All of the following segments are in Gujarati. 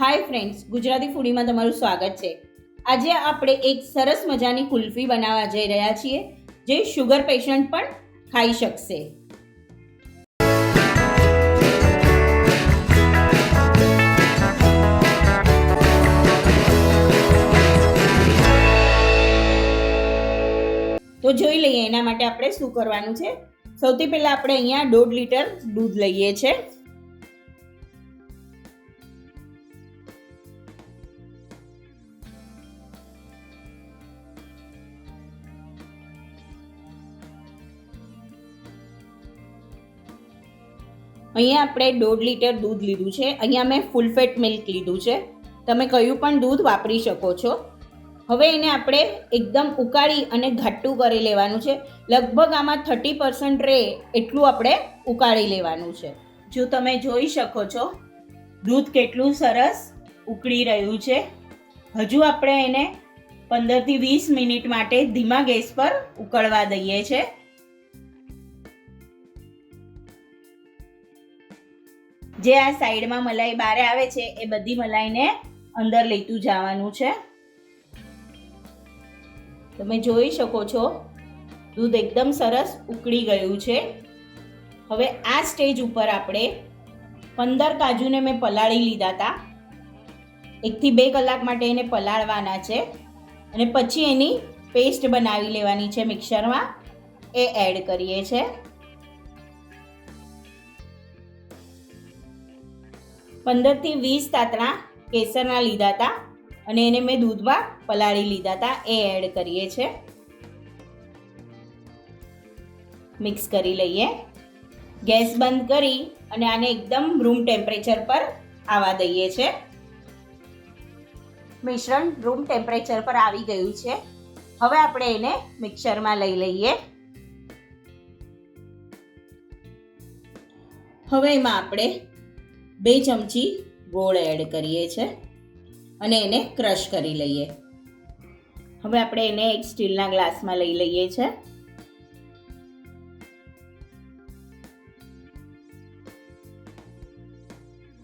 હાય ફ્રેન્ડ્સ, ગુજરાતી ફૂડીમાં તમારું સ્વાગત છે. આજે આપણે એક સરસ મજાની કુલ્ફી બનાવવા જઈ રહ્યા છીએ, જે શુગર પેશન્ટ પણ ખાઈ શકશે. તો જોઈ લઈએ એના માટે આપણે શું કરવાનું છે. સૌથી પહેલાં આપણે અહીંયા દોઢ લીટર દૂધ લઈએ છીએ અહીંયા આપણે દોઢ લીટર દૂધ લીધું છે. અહીંયા મેં ફૂલ ફેટ મિલ્ક લીધું છે. તમે કયું પણ દૂધ વાપરી શકો છો. હવે એને આપણે એકદમ ઉકાળી અને ઘાટું કરી લેવાનું છે. લગભગ આમાં થર્ટી પર્સન્ટ રહે એટલું આપણે ઉકાળી લેવાનું છે. જો તમે જોઈ શકો છો, દૂધ કેટલું સરસ ઉકળી રહ્યું છે. હજુ આપણે એને પંદરથી વીસ મિનિટ માટે ધીમા ગેસ પર ઉકળવા દઈએ છીએ જે આ સાઈડમાં મલાઈ બારે આવે છે, એ બધી મલાઈને અંદર લેતું જવાનું છે. તમે જોઈ શકો છો, દૂધ એકદમ સરસ ઉકળી ગયું છે. હવે આ સ્ટેજ ઉપર આપણે પંદર કાજુને મેં પલાળી લીધા હતા એકથી બે કલાક માટે એને પલાળવાના છે. અને પછી એની પેસ્ટ બનાવી લેવાની છે મિક્સરમાં. એ એડ કરીએ છીએ પંદરથી વીસ તાતણા કેસરના લીધા હતા અને એને મેં દૂધમાં પલાળી લીધા હતા. એ એડ કરીએ છીએ મિક્સ કરી લઈએ. ગેસ બંધ કરી અને આને એકદમ રૂમ ટેમ્પરેચર પર આવવા દઈએ છે. મિશ્રણ રૂમ ટેમ્પરેચર પર આવી ગયું છે. હવે આપણે એને મિક્સરમાં લઈ લઈએ. હવે એમાં આપણે બે ચમચી ગોળ એડ કરીએ છીએ અને એને ક્રશ કરી લઈએ. હવે આપણે એને એક સ્ટીલના ગ્લાસમાં લઈ લઈએ છીએ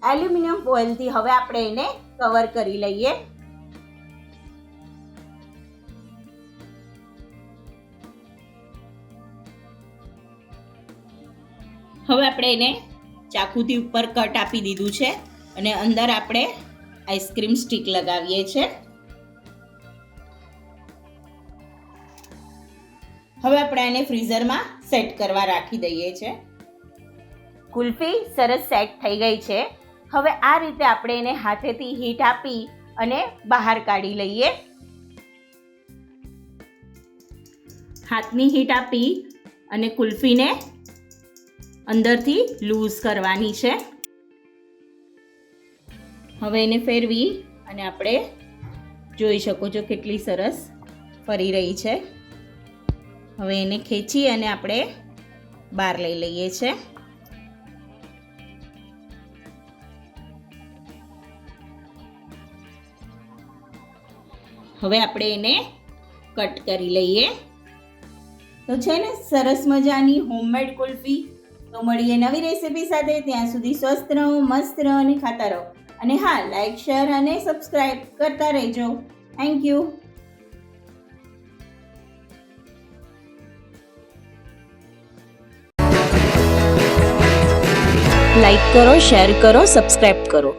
એલ્યુમિનિયમ ફોઇલથી હવે આપણે એને કવર કરી લઈએ. હવે આપણે એને ચાકુથી ઉપર કટ આપી દીધું છે અને અંદર આપણે આઈસ્ક્રીમ સ્ટીક લગાવીએ છીએ હવે આપણે એને ફ્રીઝરમાં સેટ કરવા રાખી દઈએ છીએ કુલ્ફી સરસ સેટ થઈ ગઈ છે. હવે આ રીતે આપણે એને હાથેથી હીટ આપી અને બહાર કાઢી લઈએ. હાથની હીટ આપી અને કુલ્ફીને અંદરથી લૂઝ કરવાની છે. હવે એને ફેરવી અને આપણે જોઈ શકો છો કેટલી સરસ ફરી રહી છે. હવે એને ખેંચી અને આપણે બહાર લઈ લઈએ છીએ હવે આપણે એને કટ કરી લઈએ. તો છે ને સરસ મજાની હોમમેડ કુલ્ફી. તો મળીએ નવી રેસીપી સાથે. ત્યાં સુધી સ્વસ્થ રહો, મસ્ત રહો અને ખાતા રહો. અને હા લાઇક શેર અને સબસ્ક્રાઈબ કરતા રહેજો. થેન્ક યુ લાઇક કરો શેર કરો સબસ્ક્રાઈબ કરો.